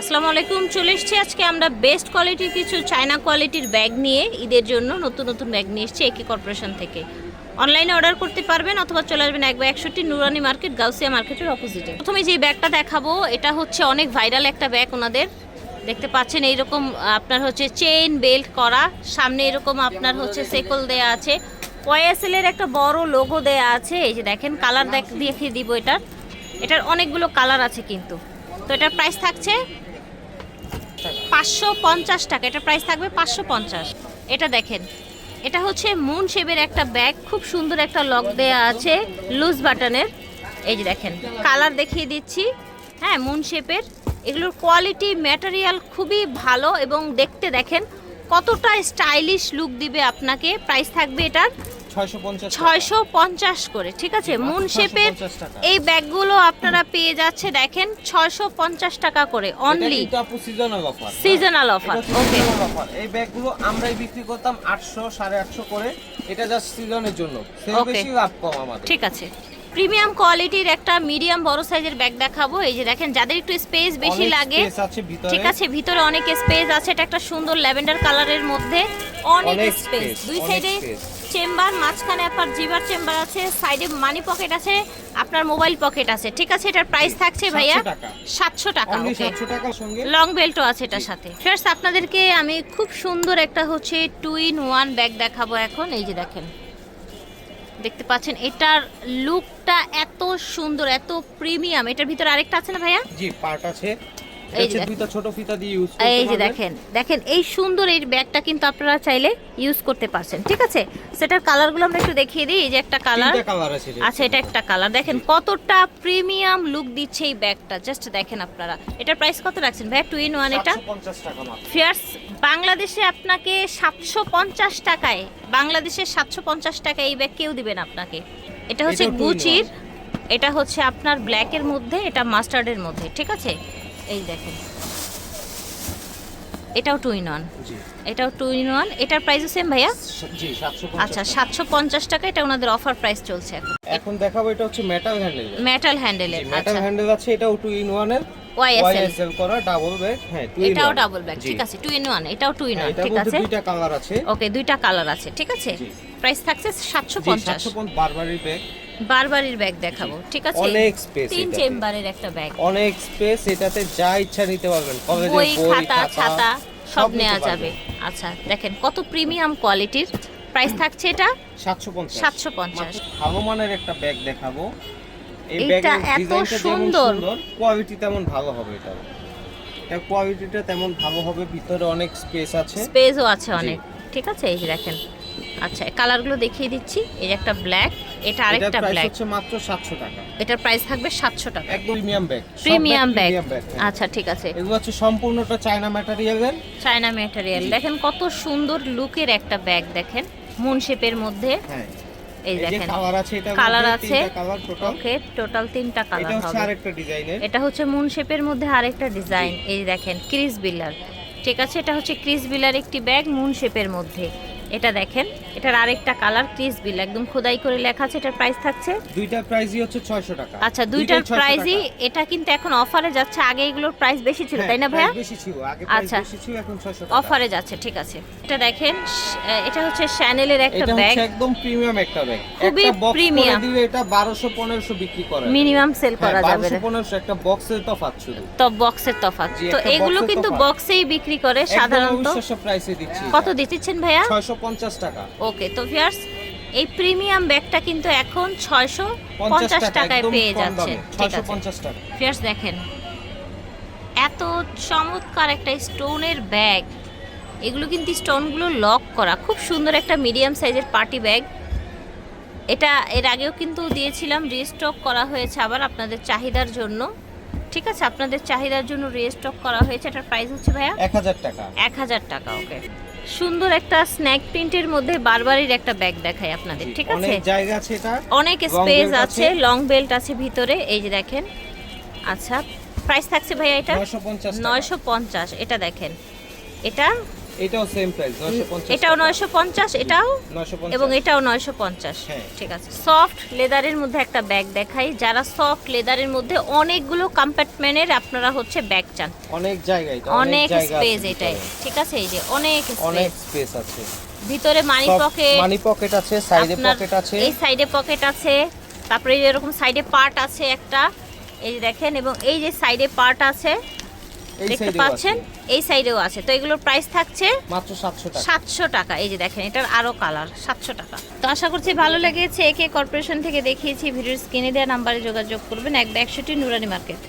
আসসালামু আলাইকুম, চলে এসেছি আজকে আমরা বেস্ট কোয়ালিটির কিছু চায়না কোয়ালিটির ব্যাগ নিয়ে। ঈদের জন্য নতুন নতুন ব্যাগ নিয়ে এসেছি একে কর্পোরেশন থেকে। অনলাইনে অর্ডার করতে পারবেন অথবা চলে আসবেন একবার একষট্টি নুরানি মার্কেট গাউসিয়া মার্কেটের অপোজিটে প্রথমে যে ব্যাগটা দেখাবো, এটা হচ্ছে অনেক ভাইরাল একটা ব্যাগ ওনাদের। দেখতে পাচ্ছেন এইরকম আপনার হচ্ছে চেইন বেল্ট করা। সামনে এরকম আপনার হচ্ছে সেকল দেয়া আছে। এর একটা বড় লোগো দেয়া আছে। এই যে দেখেন কালার দেখিয়ে দিব এটার। এটার অনেকগুলো কালার আছে কিন্তু। তো এটার প্রাইস থাকছে পাঁচশো পঞ্চাশ টাকা। এটা প্রাইস থাকবে পাঁচশো পঞ্চাশ। এটা দেখেন। এটা হচ্ছে মুন শেপের একটা ব্যাগ খুব সুন্দর একটা লক দেয়া আছে লুজ বাটনের এই যে দেখেন কালার দেখিয়ে দিচ্ছি। হ্যাঁ মুন শেপের এগুলোর কোয়ালিটি ম্যাটেরিয়াল খুবই ভালো এবং দেখতে দেখেন কতটা স্টাইলিশ লুক দিবে আপনাকে। প্রাইস থাকবে এটার ছয়শো পঞ্চাশ করে ঠিক আছে? মুন শেপের এই ব্যাগগুলো আপনারা পেয়ে যাচ্ছে দেখেন ছয়শো পঞ্চাশ টাকা করে only seasonal offer seasonal offer okay এই ব্যাগগুলো আমরাই বিক্রি করতাম আটশো সাড়ে আটশো করে। এটা জাস্ট সিজনের জন্য। বেশি লাভ কম আমাদের। ঠিক আছে। প্রিমিয়াম কোয়ালিটির একটা মিডিয়াম বড় সাইজের ব্যাগ দেখাবো। এই যে দেখেন যাদের একটু স্পেস বেশি লাগে ভিতরে। ঠিক আছে ভিতরে অনেক স্পেস আছে। এটা একটা সুন্দর ল্যাভেন্ডার কালারের মধ্যে অনেক স্পেস দুই সাইডে। চেম্বার মাঝখানে আপনার জিবার চেম্বার আছে সাইডে মানি পকেট আছে আপনার মোবাইল পকেট আছে। ঠিক আছে এটার প্রাইস থাকছে ভাইয়া সাতশো টাকা লং বেল্টও আছে এটার সাথে। ফার্স্ট আপনাদেরকে আমি খুব সুন্দর একটা হচ্ছে টু ইন ওয়ান ব্যাগ দেখাবো এখন। এই যে দেখেন দেখতে পাচ্ছেন এটার লুকটা এত সুন্দর এত প্রিমিয়াম এটার ভিতরে আরেকটা আছে না ভাইয়া? জি পার্ট আছে। এই যে দেখেন। দুইটা ছোট ফিতা দিয়ে ইউজ এই যে দেখেন দেখেন এই সুন্দর এই ব্যাগটা কিন্তু আপনারা চাইলে ইউজ করতে পারছেন ঠিক আছে? সেটার কালারগুলো আমরা একটু দেখিয়ে দিই এই যে একটা কালার। আচ্ছা এটা একটা কালার দেখেন কতটা প্রিমিয়াম লুক দিচ্ছে এই ব্যাগটা জাস্ট দেখেন আপনারা। এটার প্রাইস কত রাখছেন ভাইয়া টু ইন ওয়ান এটা? 750 টাকা মাত্র। ফিয়ার্স বাংলাদেশে আপনাকে সাতশো পঞ্চাশ টাকায় বাংলাদেশে সাতশো পঞ্চাশ টাকায় এই ব্যাগ কেউ দিবেন আপনাকে। এটা হচ্ছে গুচির এটা হচ্ছে আপনার ব্ল্যাকের মধ্যে এটা মাস্টার্ডের মধ্যে ঠিক আছে? এই দেখেন। এটাও টু ইন ওয়ান এটাও টু ইন ওয়ান এটার প্রাইসও সেম ভাইয়া? আচ্ছা সাতশো পঞ্চাশ টাকা এটা ওনাদের অফার প্রাইস চলছে এখন। এখন দেখাবো এটা হচ্ছে মেটাল হ্যান্ডেল মেটাল হ্যান্ডেলের মেটাল হ্যান্ডেল আছে এটাও টু ইন ওয়ানের ওয়াইএসএল করা ডাবল ব্যাগ হ্যাঁ এটাও ডাবল ব্যাগ ঠিক আছে টু ইন ওয়ান এটাও টু ইন ওয়ান ঠিক আছে? দুইটা কালার আছে। ওকে দুইটা কালার আছে ঠিক আছে? প্রাইস থাকছে সাতশো পঞ্চাশ। 750 বারবারির ব্যাগ বারবারির ব্যাগ দেখাবো ঠিক আছে? অনেক space তিন চেম্বারের একটা ব্যাগ অনেক স্পেস এটাতে যা ইচ্ছা নিতে পারবেন। কলেজের বই খাতা ছাতা সব নেওয়া যাবে। আচ্ছা দেখেন কত প্রিমিয়াম কোয়ালিটির প্রাইস থাকছে এটা 750 750 ভালো মানের একটা ব্যাগ দেখাবো। এই ব্যাগের এত ডিজাইনটা সুন্দর। সুন্দর কোয়ালিটি তেমন ভালো হবে এটা। এর কোয়ালিটিটা তেমন ভালো হবে ভিতরে অনেক স্পেস আছে। স্পেসও আছে অনেক। ঠিক আছে এই দেখেন। আচ্ছা কালারগুলো দেখিয়ে দিচ্ছি। এই একটা ব্ল্যাক এটা আরেকটা ব্ল্যাক হচ্ছে মাত্র 700 টাকা। এটার প্রাইস থাকবে সাতশো টাকা। একদম প্রিমিয়াম ব্যাগ প্রিমিয়াম ব্যাগ আচ্ছা ঠিক আছে। এগুলো হচ্ছে সম্পূর্ণটা চায়না ম্যাটেরিয়ালের চায়না ম্যাটেরিয়াল দেখেন কত সুন্দর লুকের একটা ব্যাগ দেখেন। মুন শেপের মধ্যে। হ্যাঁ। এই দেখেন। কালার আছে এটা কালার আছে। টোটাল ওকে টোটাল তিনটা এটা কালার হচ্ছে আরেকটা ডিজাইনের এটা হচ্ছে মুন শেপের মধ্যে আরেকটা ডিজাইন এই দেখেন ক্রিস বিলার ঠিক আছে এটা হচ্ছে ক্রিস বিলার একটি ব্যাগ মুন শেপের মধ্যে। এটা দেখেন এটার আরেকটা কালার ক্রিস বিল একদম খোদাই করে লেখা আছে এটার প্রাইস থাকছে? দুইটা প্রাইসই হচ্ছে 600 টাকা। আচ্ছা দুইটার 600 প্রাইসই এটা কিন্তু এখন অফারে যাচ্ছে আগে এগুলোর প্রাইস বেশি ছিল হ্যাঁ, তাই না ভাইয়া? বেশি ছিল আগে আচ্ছা। প্রাইস বেশি ছিল এখন 600 টাকা। অফারে যাচ্ছে ঠিক আছে। এটা দেখেন এটা হচ্ছে শ্যানেলের একটা এটা ব্যাগ হচ্ছে একদম প্রিমিয়াম একটা ব্যাগ খুবই একটা বক্স করে premium। দিলে এটা 1200 1500 বিক্রি করে। মিনিমাম সেল করা যাবে। 1200 1500 একটা বক্সের তফাৎ শুধু। তো বক্সের তফাৎ। তো এগুলো কিন্তু বক্সেই বিক্রি করে সাধারণত। অবিশ্বাস্য প্রাইসে দিচ্ছি। কত দিচ্ছেন ভাইয়া? 650 টাকা। ওকে তো ভিউয়ার্স এই প্রিমিয়াম ব্যাগটা কিন্তু এখন ছয়শো পঞ্চাশ টাকায় পেয়ে যাচ্ছে। ঠিক আছে। 650 টাকা। ভিউয়ার্স দেখেন এত চমৎকার একটা স্টোনের ব্যাগ। এগুলো কিন্তু স্টোনগুলো লক করা খুব সুন্দর একটা মিডিয়াম সাইজের পার্টি ব্যাগ। এটা এর আগেও কিন্তু দিয়েছিলাম রিস্টক করা হয়েছে আবার আপনাদের চাহিদার জন্য। ঠিক আছে আপনাদের চাহিদার জন্য রিস্টক করা হয়েছে। এটার প্রাইস হচ্ছে ভাইয়া 1000 টাকা। এক হাজার টাকা ওকে সুন্দর একটা স্ন্যাক প্রিন্টের মধ্যে বারবারির একটা ব্যাগ দেখাই আপনাদের ঠিক আছে? অনেক জায়গা আছে এটা। অনেক স্পেস আছে। লং বেল্ট আছে ভিতরে এই যে দেখেন। আচ্ছা প্রাইস থাকছে ভাইয়া এটা? 950 টাকা। নয়শো পঞ্চাশ এটা দেখেন। এটা এটাও সেম প্রাইস 950 এটাও নয়শো পঞ্চাশ এটাও 950 এবং এটাও নয়শো পঞ্চাশ। হ্যাঁ। ঠিক আছে। সফট লেদারের মধ্যে একটা ব্যাগ দেখাই। যারা সফট লেদারের মধ্যে অনেকগুলো কম্পার্টমেন্টের আপনারা হচ্ছে ব্যাগ চান। অনেক জায়গায় অনেক স্পেস এটাই। ঠিক আছে? এই যে অনেক অনেক স্পেস আছে। ভিতরে মানি পকেট মানি পকেট আছে সাইডে পকেট আছে। এই সাইডে পকেট আছে। তারপরে এরকম সাইডে পার্ট আছে একটা। এই যে দেখেন এবং এই যে সাইডে পার্ট আছে দেখতে পাচ্ছেন? এই সাইডেও আছে। তো এগুলোর প্রাইস থাকছে মাত্র 700 টাকা। সাতশো টাকা। এই যে দেখেন এটার আরও কালার সাতশো টাকা। তো আশা করছি ভালো লেগেছে। একে কর্পোরেশন থেকে দেখিয়েছি ভিডিও স্ক্রিনে দেওয়া নাম্বারে যোগাযোগ করবেন। এক একশোটি নুরানি মার্কেট